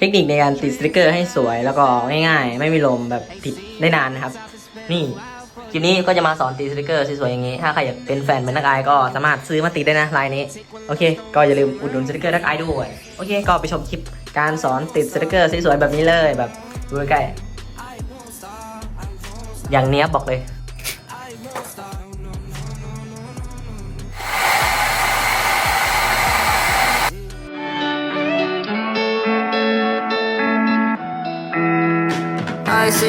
เทคนิคในการติดสติกเกอร์ให้สวยแล้วก็ง่ายๆ ไม่มีลมแบบติดได้นานนะครับ นี่คลิปนี้ก็จะมาสอนติดสติกเกอร์สวยๆอย่างนี้ ถ้าใครอยากเป็นแฟนเป็นนักอายก็สามารถซื้อมาติดได้นะลายนี้ โอเค ก็อย่าลืมอุดหนุนสติกเกอร์นักอายด้วย โอเค ก็ไปชมคลิปการสอนติดสติกเกอร์สวยๆแบบนี้เลยแบบดูใกล้อย่างเนี้ยบอกเลย โอเ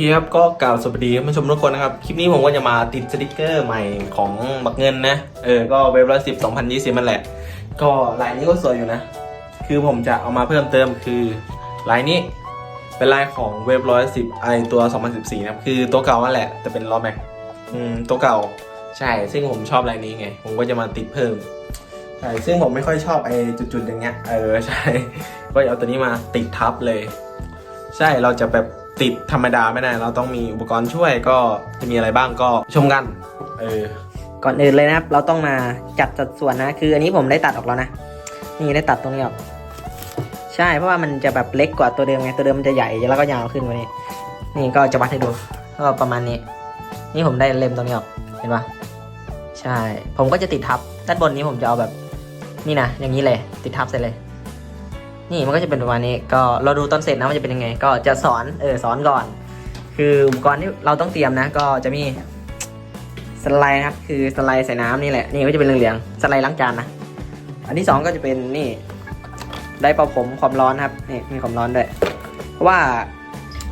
คครับ ก็กล่าวสวัสดีท่านผู้ชมทุกคนนะครับ คลิปนี้ผมก็จะมาติดสติกเกอร์ใหม่ของบักเงินนะ เออ ก็เว็บละสิบสองพันยี่สิบมันแหละ ก็ลายนี้ก็สวยอยู่นะ คือผมจะเอามาเพิ่มเติมคือลายนี้ เป็นลายของเว็บร้อยสิบไอตัวสองพันสิบสี่นะครับ คือตัวเก่านั่นแหละ แต่เป็นล้อแม็กอืมตัวเก่าใช่ ซึ่งผมชอบลายนี้ไง ผมก็จะมาติดเพิ่มใช่ซึ่งผมไม่ค่อยชอบไอจุดๆอย่างเงี้ยเออใช่ ก็เอาตัวนี้มาติดทับเลย ใช่เราจะแบบติดธรรมดาไม่ได้เราต้องมีอุปกรณ์ช่วยก็จะมีอะไรบ้างก็ชมกันเออก่อนอื่นเลยนะครับ เราต้องมาจัดสัดส่วนนะ คืออันนี้ผมได้ตัดออกแล้วนะ นี่ได้ตัดตรงนี้ออก ใช่เพราะว่ามันจะแบบเล็กกว่าตัวเดิมไงตัวเดิมมันจะใหญ่แล้วก็ยาวขึ้นกว่านี้ นี่ก็จะวัดให้ดูก็ประมาณนี้ นี่ผมได้เล็มตรงนี้ออกเห็นปะใช่ ผมก็จะติดทับด้านบนนี้ผมจะเอาแบบนี่นะอย่างนี้เลย ติดทับเสร็จเลย นี่มันก็จะเป็นประมาณนี้ก็เราดูตอนเสร็จนะว่าจะเป็นยังไง ก็จะสอนเออสอนก่อน คืออุปกรณ์ที่เราต้องเตรียมนะ ก็จะมีสไลด์ครับคือสไลด์ใส่น้ำนี่แหละนี่ก็จะเป็นเหลืองๆสไลด์ล้างจานนะอันที่สองก็จะเป็นนี่ ได้ป่าผมความร้อนครับนี่มีความร้อนด้วยเพราะว่า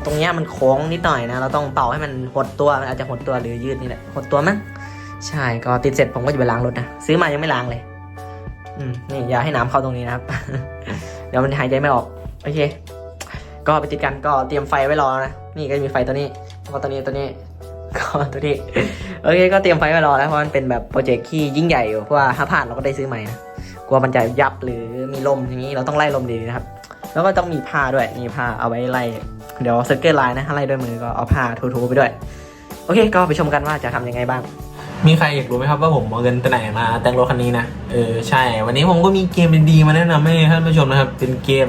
ตรงเนี้ยมันโค้งนิดหน่อยนะ เราต้องเป่าให้มันหดตัวมันอาจจะหดตัวหรือยืดนี่แหละหดตัวมั้งใช่ก็ติดเสร็จผมก็จะไปล้างรถนะซื้อมายังไม่ล้างเลยอืมนี่อย่าให้น้ำเข้าตรงนี้นะครับ เดี๋ยวมันหายใจไม่ออกโอเค ก็ไปติดกันก็เตรียมไฟไว้รอนะนี่ก็จะมีไฟตัวนี้แล้วก็ตัวนี้ตัวนี้ก็ตัวนี้โอเคก็เตรียมไฟไว้รอแล้วเพราะมันเป็นแบบโปรเจกต์ที่ยิ่งใหญ่อยู่เพราะว่าถ้าพลาดเราก็ได้ซื้อใหม่นะ กลัวมันจะยับหรือมีลมอย่างนี้เราต้องไล่ลมดีนะครับ แล้วก็ต้องมีผ้าด้วยนี่ผ้าเอาไว้ไล่เดี๋ยวเซอร์เกิลไลน์นะถ้าไล่ด้วยมือก็เอาผ้าทูๆไปด้วย โอเคก็ไปชมกันว่าจะทำยังไงบ้าง มีใครอยากรู้ไหมครับว่าผมเอาเงินไปไหนมาแต่งรถคันนี้นะเออใช่ วันนี้ผมก็มีเกมดีๆมาแนะนำให้ท่านผู้ชมนะครับ เป็นเกม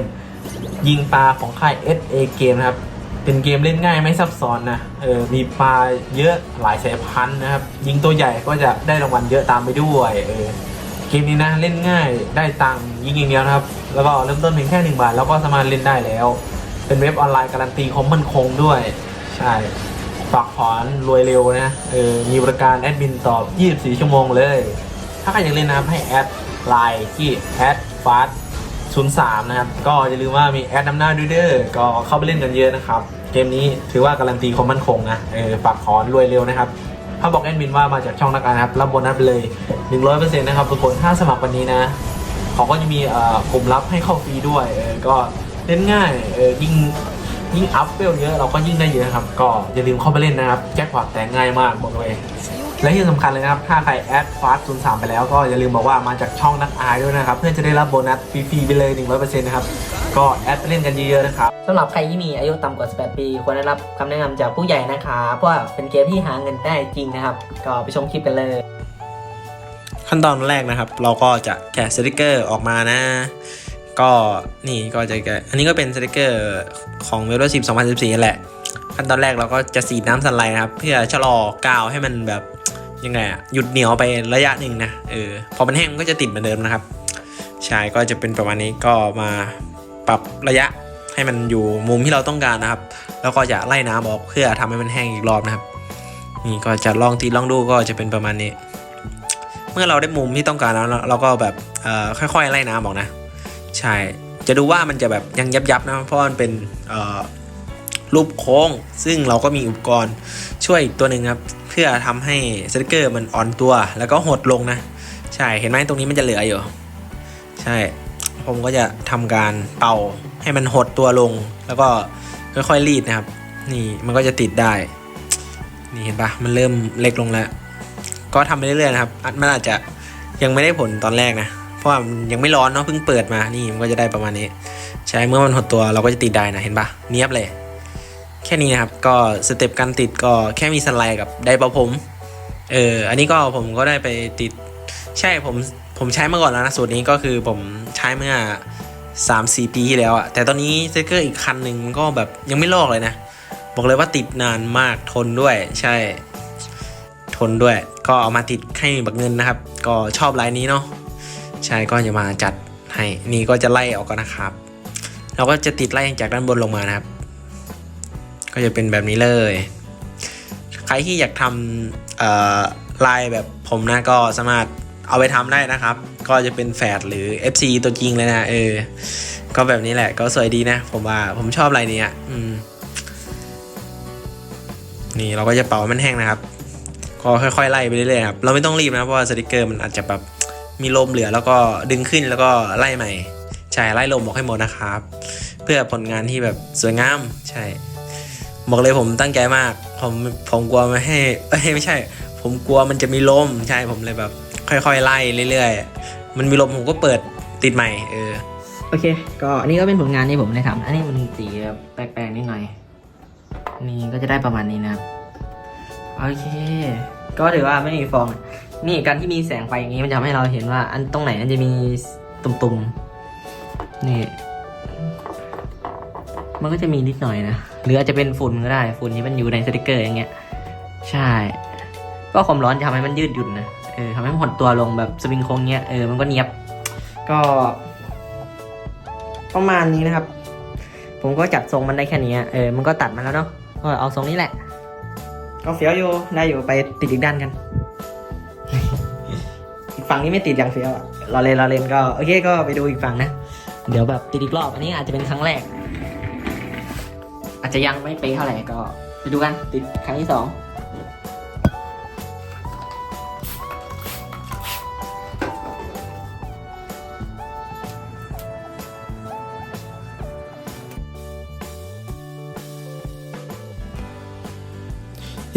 ยิงปลาของค่าย SA เกมนะครับเป็นเกมเล่นง่ายไม่ซับซ้อนนะ เออ มีปลาเยอะหลายสายพันธุ์นะครับ ยิงตัวใหญ่ก็จะได้รางวัลเยอะตามไปด้วย เออ เกมนี้นะเล่นง่ายได้ตังค์ยิงอย่างเดียวนะครับ แล้วก็เริ่มต้นเพียงแค่หนึ่งบาท แล้วก็สามารถเล่นได้แล้ว เป็นเว็บออนไลน์การันตีความมั่นคงด้วย ใช่ฝากถอนรวยเร็วนะเออมีบริการแอดมินตอบ 24 ชั่วโมงเลย ถ้าใครอยากเล่นนะครับให้แอดไลน์ที่แอดฟาส03นะครับ ก็อย่าลืมว่ามีแอดนำหน้าด้วยเด้อก็เข้าไปเล่นกันเยอะนะครับ เกมนี้ถือว่าการันตีความมั่นคงนะเออฝากถอนรวยเร็วนะครับ ถ้าบอกแอดมินว่ามาจากช่องนักการนะครับรับโบนัสไปเลย 100%นะครับทุกคนถ้าสมัครวันนี้นะเขาก็จะมีเอ่อกลุ่มลับให้เข้าฟรีด้วยก็เล่นง่ายเออยิ่งยิ่งอัพเวลเยอะเราก็ยิ่งได้เยอะครับ ก็อย่าลืมเข้าไปเล่นนะครับ แจ็คพอตแต่ง่ายมากบอกเลยและที่สำคัญเลยนะครับ ถ้าใครแอดฟาสศูนย์สามไปแล้วก็อย่าลืมบอกว่ามาจากช่องนักอายด้วยนะครับ เพื่อจะได้รับโบนัสฟรีๆไปเลย 100%นะครับ ก็แอดไปเล่นกันเยอะๆนะครับสำหรับใครที่มีอายุต่ำกว่า 18 ปี ควรได้รับคำแนะนำจากผู้ใหญ่นะคะเพราะว่าเป็นเกมที่หาเงินได้จริงนะครับ ก็ไปชมคลิปกันเลย ขั้นตอนแรกนะครับ เราก็จะแกะสติกเกอร์ออกมานะ ก็นี่ก็จะแกะอันนี้ก็เป็นสติกเกอร์ของเวลสิบสองพันสิบสี่แหละ ขั้นตอนแรกเราก็จะสีดน้ำสไลด์นะครับ เพื่อชะลอกาวให้มันแบบยังไงอะหยุดเหนียวไประยะหนึ่งนะเออพอมันแห้งมันก็จะติดเหมือนเดิมนะครับใช่ก็จะเป็นประมาณนี้ก็มา ปรับระยะให้มันอยู่มุมที่เราต้องการนะครับ แล้วก็จะไล่น้ำออกเพื่อทำให้มันแห้งอีกรอบนะครับ นี่ก็จะลองตีลองดูก็จะเป็นประมาณนี้ เมื่อเราได้มุมที่ต้องการแล้วเราก็แบบค่อยๆไล่น้ำออกนะ ใช่ จะดูว่ามันจะแบบยังยับยับๆนะเพราะมันเป็นรูปโค้ง ซึ่งเราก็มีอุปกรณ์ช่วยอีกตัวหนึ่งครับเพื่อทำให้สติกเกอร์มันอ่อนตัว แล้วก็หดลงนะ ใช่เห็นไหมตรงนี้มันจะเหลืออยู่ ใช่ ผมก็จะทำการเป่าให้มันหดตัวลง แล้วก็ค่อยๆรีดนะครับ นี่มันก็จะติดได้ นี่เห็นปะมันเริ่มเล็กลงแล้ว ก็ทำไปเรื่อยๆนะครับอันมันอาจจะยังไม่ได้ผลตอนแรกนะเพราะว่ายังไม่ร้อนเนาะเพิ่งเปิดมานี่มันก็จะได้ประมาณนี้ ใช่เมื่อมันหดตัวเราก็จะติดได้นะเห็นปะเนียบเลย แค่นี้นะครับก็สเต็ปการติดก็แค่มีสไลด์กับไดร์เป่าผมเอออันนี้ก็ผมก็ได้ไปติดใช่ผม ผมใช้มาก่อนแล้วนะสูตรนี้ก็คือผมใช้เมื่อ 3-4 ปีที่แล้วอะแต่ตอนนี้สติกเกอร์อีกคันหนึ่งก็แบบยังไม่ลอกเลยนะ บอกเลยว่าติดนานมากทนด้วยใช่ ทนด้วย ก็เอามาติดให้บักเงินนะครับ ก็ชอบลายนี้เนาะใช่ก็จะมาจัดให้นี่ก็จะไล่ออกก่อนนะครับ เราก็จะติดไล่จากด้านบนลงมานะครับ ก็จะเป็นแบบนี้เลย ใครที่อยากทำลายแบบผมนะก็สามารถ เอาไปทำได้นะครับ ก็จะเป็นแฟดหรือ FC ตัวจริงเลยนะเออ ก็แบบนี้แหละก็สวยดีนะ ผมว่าผมชอบลายนี้อะอืมนี่เราก็จะเป่ามันแห้งนะครับ ก็ค่อยๆไล่ไปเรื่อยๆครับเราไม่ต้องรีบนะเพราะว่าสติกเกอร์มันอาจจะแบบมีลมเหลือแล้วก็ดึงขึ้นแล้วก็ไล่ใหม่ใช่ไล่ลมออกให้หมดนะครับ เพื่อผลงานที่แบบสวยงามใช่บอกเลยผมตั้งใจมาก ผมผมกลัวไม่ให้เอ้ยไม่ใช่ ผมกลัวมันจะมีลมใช่ผมเลยแบบ ค่อยๆไล่เรื่อยๆ มันมีลมผมก็เปิดติดใหม่ เออ โอเค ก็อันนี้ก็เป็นผลงานที่ผมได้ทำอันนี้มันสีแปลกๆนิดหน่อย นี่ก็จะได้ประมาณนี้นะครับโอเค ก็ถือว่าไม่มีฟอง นี่การที่มีแสงไฟอย่างนี้มันจะทำให้เราเห็นว่าอันตรงไหนมันจะมีตุ่มๆ นี่ มันก็จะมีนิดหน่อยนะ หรืออาจจะเป็นฝุ่นก็ได้ ฝุ่นที่มันอยู่ในสติกเกอร์อย่างเงี้ย ใช่ ก็ความร้อนจะทำให้มันยืดหยุ่นนะ ออทำให้มันหดตัวลงแบบสวิงโค้งเงี้ยเออมันก็เนียบ ก็ ประมาณนี้นะครับ ผมก็จัดทรงมันได้แค่นี้อะเออมันก็ตัดมาแล้วเนาะก็เอาทรงนี้แหละ ก็เฟี้ยวอยู่ได้อยู่ไปติดอีกด้านกันอีกฝั่งนี้ไม่ติดอย่างเฟี้ยวอะเราเลนเราเลนก็โอเคก็ไปดูอีกฝั่งนะ เดี๋ยวแบบติดอีกรอบอันนี้อาจจะเป็นครั้งแรก อาจจะยังไม่เป๊ะเท่าไหร่ก็ไปดูกันติดครั้งที่สอง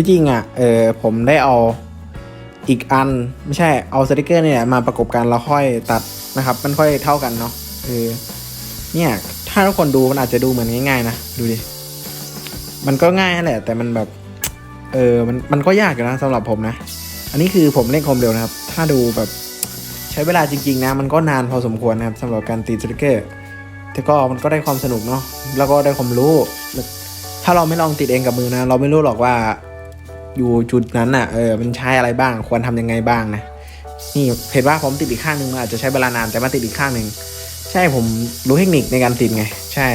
ที่จริงอะเออผมได้เอาอีกอันไม่ใช่เอาสติกเกอร์เนี่ยมาประกบกันแล้วค่อยตัดนะครับ มันค่อยเท่ากันเนาะเออเนี่ยถ้าทุกคนดูมันอาจจะดูเหมือนง่ายๆนะดูดิมันก็ง่ายแหละ แต่มันแบบเออมันมันก็ยากนะสำหรับผมนะ อันนี้คือผมเล่นความเร็วนะครับ ถ้าดูแบบใช้เวลาจริงๆนะ มันก็นานพอสมควรนะครับสำหรับการตีสติกเกอร์แต่ก็มันก็ได้ความสนุกเนาะแล้วก็ได้ความรู้ ถ้าเราไม่ลองติดเองกับมือนะ เราไม่รู้หรอกว่า อยู่จุดนั้นอะเออมันใช้อะไรบ้างควรทำยังไงบ้างนะนี่เห็นว่าผมติดอีกข้างหนึ่งมันอาจจะใช้เวลานานแต่มาติดอีกข้างหนึ่งใช่ผมรู้เทคนิคในการติดไง ใช่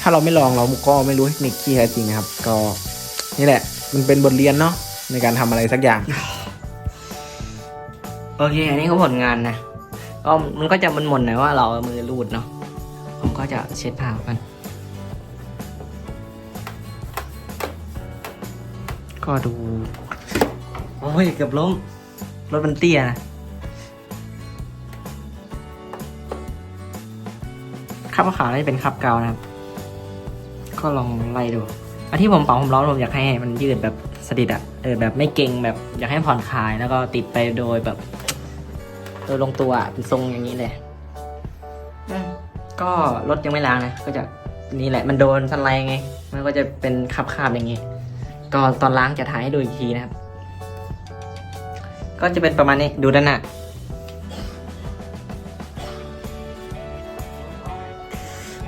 ถ้าเราไม่ลองเราก็ไม่รู้เทคนิคที่แท้จริงนะครับ ก็นี่แหละ มันเป็นบทเรียนเนาะในการทำอะไรสักอย่างโอเคอันนี้ก็ผลงานนะก็มันก็จะมันหม่นหน่อยว่าเราเอามือรูดเนาะผมก็จะเช็ดผ้ากัน ก็ดู โอ้ย เกือบล้ม รถมันเตี้ยนะคราบขาวน่เป็นคราบเกานะครับ ก็ลองไล่ดูอันที่ผมเป่าผมร้อนผมอยากให้มันยืดแบบสดิดอะเออแบบไม่เก่งแบบอยากให้ผ่อนคลายแล้วก็ติดไปโดยแบบ โดยลงตัวเป็นทรงอย่างนี้เลยก็รถยังไม่ล้างนะ ก็จะนี่แหละมันโดนสันไลไง มันก็จะเป็นคราบๆอย่างนี้ ก็ตอนล้างจะถ่ายให้ดูอีกทีนะครับ ก็จะเป็นประมาณนี้ดูด้านหน้า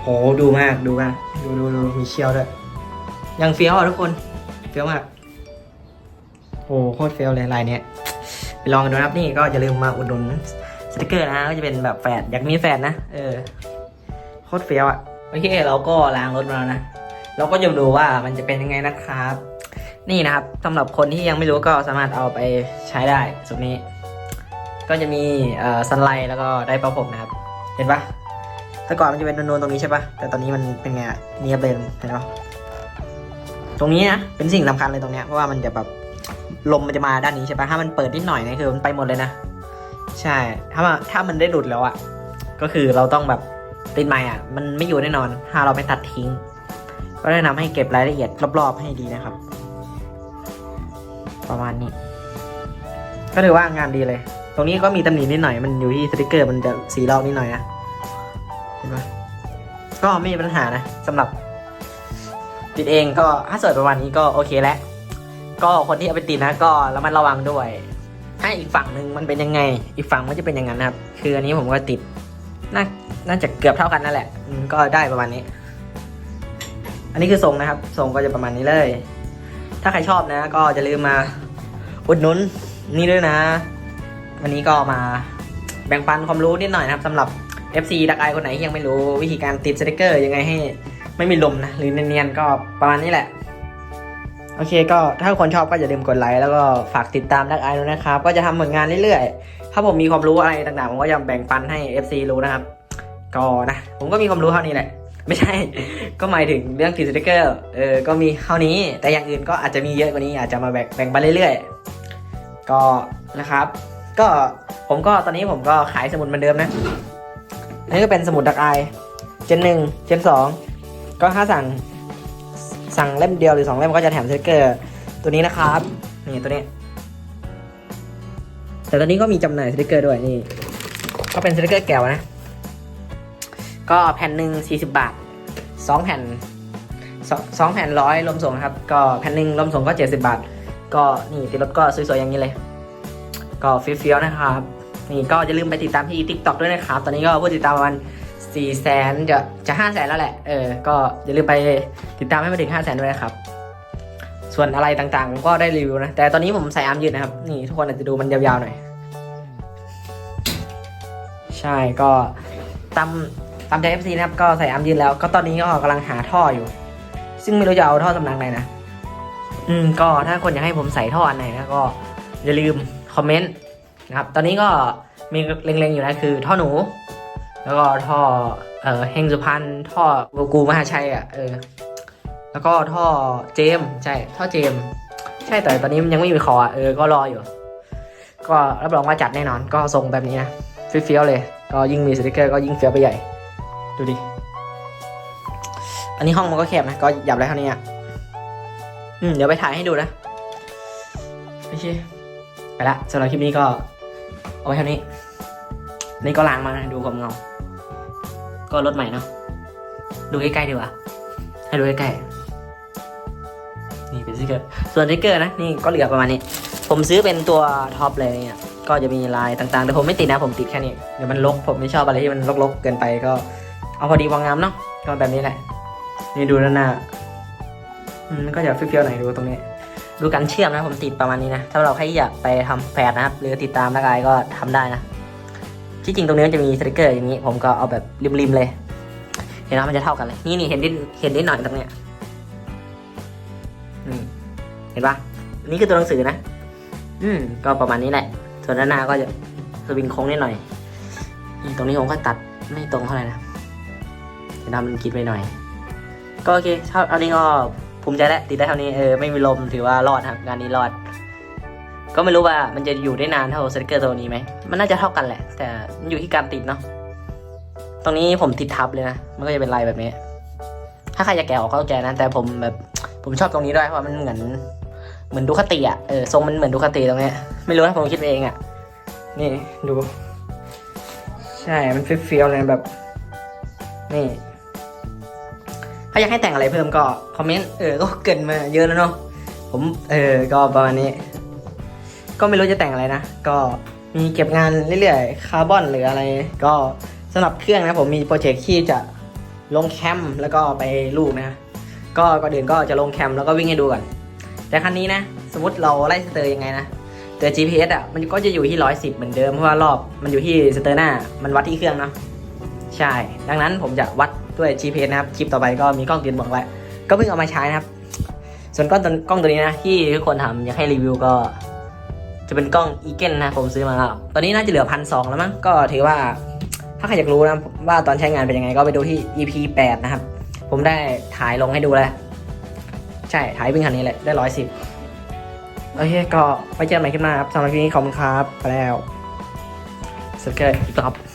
โหดูมากดูมากดูดูดูมีเชียวด้วยยังเฟี้ยวอะทุกคนเฟี้ยวมากโอ้โคตรเฟี้ยวเลยลายเนี้ยไปลองกันดูนะครับนี่ก็อย่าลืมมาอุดหนุนสติกเกอร์นะก็จะเป็นแบบแฟดอยากมีแฟดนะเออโคตรเฟี้ยวอะโอเคเราก็ล้างรถมาแล้วนะ เราก็จะดูว่ามันจะเป็นยังไงนะครับ นี่นะครับสำหรับคนที่ยังไม่รู้ก็สามารถเอาไปใช้ได้สุดนี้ ก็จะมีเอ่อซันไลท์แล้วก็ได้ประผมนะครับ เห็นปะแต่ก่อนมันจะเป็นนูนๆตรงนี้ใช่ปะแต่ตอนนี้มันเป็นไงเนียบเลยเห็นปะตรงนี้นะเป็นสิ่งสำคัญเลยตรงเนี้ยเพราะว่ามันจะแบบลมมันจะมาด้านนี้ใช่ปะถ้ามันเปิดนิดหน่อยนี่คือมันไปหมดเลยนะใช่ ถ้ามันถ้ามันได้หลุดแล้วอะก็คือเราต้องแบบติดใหม่อะมันไม่อยู่แน่นอน ถ้าเราไม่ตัดทิ้ง ก็แนะนำให้เก็บรายละเอียดรอบๆให้ดีนะครับ ประมาณนี้ ก็ถือว่างานดีเลย ตรงนี้ก็มีตำหนินิดหน่อย มันอยู่ที่สติกเกอร์มันจะสีลอกนิดหน่อยนะ เห็นไหมก็ไม่มีปัญหานะสำหรับ ติดเองก็ถ้าสวยประมาณนี้ก็โอเคแล้ว ก็คนที่เอาไปติดนะ ก็ระมัดระวังด้วยถ้อีกฝั่งหนึ่งมันเป็นยังไง อีกฝั่งมันจะเป็นอย่างนั้นนะครับ คืออันนี้ผมก็ติดน่าน่าจะเกือบเท่ากันนั่นแหละก็ได้ประมาณนี้ อันนี้คือทรงนะครับ ทรงก็จะประมาณนี้เลย ถ้าใครชอบนะ ก็จะลืมมาอุดหนุนนี่ด้วยนะ วันนี้ก็มาแบ่งปันความรู้นิดหน่อยนะครับสำหรับ FC ดักไอคนไหนที่ยังไม่รู้วิธีการติดสติกเกอร์ยังไงให้ไม่มีลมนะ หรือเนียนๆก็ประมาณนี้แหละ โอเคก็ถ้าคนชอบก็อย่าลืมกดไลค์แล้วก็ฝากติดตามดักไอด้วยนะครับ ก็จะทำผลงานเรื่อยๆ ถ้าผมมีความรู้อะไรต่างๆ ผมก็จะแบ่งปันให้ FC รู้นะครับ ก็นะ ผมก็มีความรู้เท่านี้แหละ ไม่ใช่ ก็หมายถึงเรื่องติดสติกเกอร์เออก็มีเท่านี้ แต่อย่างอื่นก็อาจจะมีเยอะกว่านี้อาจจะมาแบ่งแบ่งไปเรื่อยๆ ก็นะครับ ก็ผมก็ตอนนี้ผมก็ขายสมุดเหมือนเดิมนะอันนี้ก็เป็นสมุดดักไอเจนหนึ่งเจนสองก็ถ้าสั่งสั่งเล่มเดียวหรือสองเล่มก็จะแถมสติกเกอร์ตัวนี้นะครับนี่ตัวนี้ แต่ตอนนี้ก็มีจำหน่ายสติกเกอร์ด้วยนี่ก็เป็นสติกเกอร์แก้วนะ ก็แผ่นหนึ่งสี่สิบบาทสองแผ่นสองแผ่นร้อยรวมส่งนะครับ ก็แผ่นหนึ่งรวมส่งก็เจ็ดสิบาท ก็นี่ติดรถก็สวยๆอย่างนี้เลย ก็เฟี้ยวนะครับ นี่ก็อย่าลืมไปติดตามที่ TikTok ด้วยนะครับ ตอนนี้ก็ผู้ติดตามประมาณสี่แสนจะจะห้าแสนแล้วแหละ เออ ก็อย่าลืมไปติดตามให้มาถึงห้าแสนด้วยนะครับ ส่วนอะไรต่างๆ ก็ได้รีวิวนะ แต่ตอนนี้ผมใส่อาร์มยืดนะครับ นี่ทุกคนอาจจะดูมันยาวๆหน่อย ใช่ ก็ตาม ตามใจ FC นะครับก็ใส่อาร์มยืดแล้ว ก็ตอนนี้ก็กำลังหาท่ออยู่ ซึ่งไม่รู้จะเอาท่อสำนักไหนนะ อืมก็ถ้าคนอยากให้ผมใส่ท่ออันไหนนะก็อย่าลืมคอมเมนต์นะครับตอนนี้ก็มีเล็งๆอยู่นะคือท่อหนู แล้วก็ท่อเอ่อเฮงสุพรรณท่อโกกูมหาชัยอะเออแล้วก็ท่อเจมใช่ท่อเจม ใช่แต่ตอนนี้มันยังไม่มีคอเออก็รออยู่ ก็รับรองว่าจัดแน่นอนก็ทรงแบบนี้นะเฟี้ยวๆเลย ก็ยิ่งมีสติกเกอร์ก็ยิ่งเฟี้ยวไปใหญ่ ดูดิ อันนี้ห้องมันก็แคบนะ ก็หยับได้เท่านี้อะ อืม เดี๋ยวไปถ่ายให้ดูนะ โอเค ไปละสำหรับคลิปนี้ก็ เอาไว้เท่านี้ นี่ก็ล้างมาดูความเงา ก็รถใหม่เนาะ ดูใกล้ๆดีกว่า ให้ดูใกล้ๆ นี่เป็นสติกเกอร์ ส่วนสติกเกอร์นะ นี่ก็เหลือประมาณนี้ ผมซื้อเป็นตัวท็อปเลยเนี่ยก็จะมีลายต่างๆ แต่ผมไม่ติดนะ ผมติดแค่นี้ เดี๋ยวมันลก ผมไม่ชอบอะไรที่มันลกๆ เกินไปก็ เอาพอดีพองงามเนาะก็แบบนี้แหละ นี่ดูด้านหน้าอืมก็จะเฟี้ยวๆหน่อยดูตรงนี้ ดูการเชื่อมนะผมติดประมาณนี้นะถ้าเราใครอยากไปทำแฟดนะครับ หรือติดตามนักไอก็ทำได้นะที่จริงตรงนี้มันจะมีสติกเกอร์อย่างนี้ผมก็เอาแบบริมๆเลย เห็นไหมมันจะเท่ากันเลย นี่นี่เห็นนิดเห็นนิดหน่อยตรงเนี้ยนี่เห็นปะนนี่คือตัวหนังสือนะ อืม ก็ประมาณนี้แหละ ส่วนด้านหน้าก็จะสวิงโค้งนิดหน่อยนี่ตรงนี้ผมก็ตัดไม่ตรงเท่าไหร่นะ เห็นไหมมันคิดไปหน่อย ก็โอเคเท่าอันนี้ก็ภูมิใจแล้วติดได้เท่านี้เออไม่มีลมถือว่ารอดครับงานนี้รอด ก็ไม่รู้ว่ามันจะอยู่ได้นานเท่าสติกเกอร์ตัวนี้ไหมมันน่าจะเท่ากันแหละ แต่มันอยู่ที่การติดเนาะตรงนี้ผมติดทับเลยนะมันก็จะเป็นลายแบบนี้ ถ้าใครจะแกะออกก็แกะนะแต่ผมแบบผมชอบตรงนี้ด้วยเพราะมันเหมือนเหมือนดูคติอะเออทรงมันเหมือนดูคติตรงนี้ไม่รู้นะผมคิดเองอะนี่ดู ใช่มันเฟี้ยวๆเลยแบบ นี่ ถ้าอยากให้แต่งอะไรเพิ่มก็คอมเมนต์เออก็เกินมาเยอะแล้วเนาะผมเออก็ประมาณนี้ ก็ไม่รู้จะแต่งอะไรนะ ก็มีเก็บงานเรื่อยๆคาร์บอนหรืออะไร ก็สำหรับเครื่องนะผมมีโปรเจกต์ที่จะลงแคมป์แล้วก็ไปลูกนะก็ก่อนอื่นก็จะลงแคมป์แล้วก็วิ่งให้ดูก่อน แต่คันนี้นะ สมมติเราไล่สเตอร์ยังไงนะแต่ GPS อะมันก็จะอยู่ที่ร้อยสิบเหมือนเดิมเพราะว่ารอบมันอยู่ที่สเตอร์หน้ามันวัดที่เครื่องเนาะใช่ ดังนั้นผมจะวัด ด้วย GPS นะครับคลิปต่อไปก็มีกล้องติดบอกไว้ก็เพิ่งเอามาใช้นะครับ ส่วนกล้องตัวกล้องตัวนี้นะที่ทุกคนถาอยากให้รีวิวก็ จะเป็นกล้องอีเกนนะผมซื้อมาแล้วตอนนี้น่าจะเหลือพันสองแล้วมั้งก็ถือว่าถ้าใครอยากรู้นะว่าตอนใช้งานเป็นยังไงก็ไปดูที่ EP 8 นะครับ ผมได้ถ่ายลงให้ดูแล้ว ใช่ถ่ายวิ่งคันนี้แหละได้ร้อยสิบโอเคก็ไว้เจอกันใหม่คลิปหน้าครับสำหรับคลิปนี้ขอบคุณครับ ไปแล้วสวัสดีครับ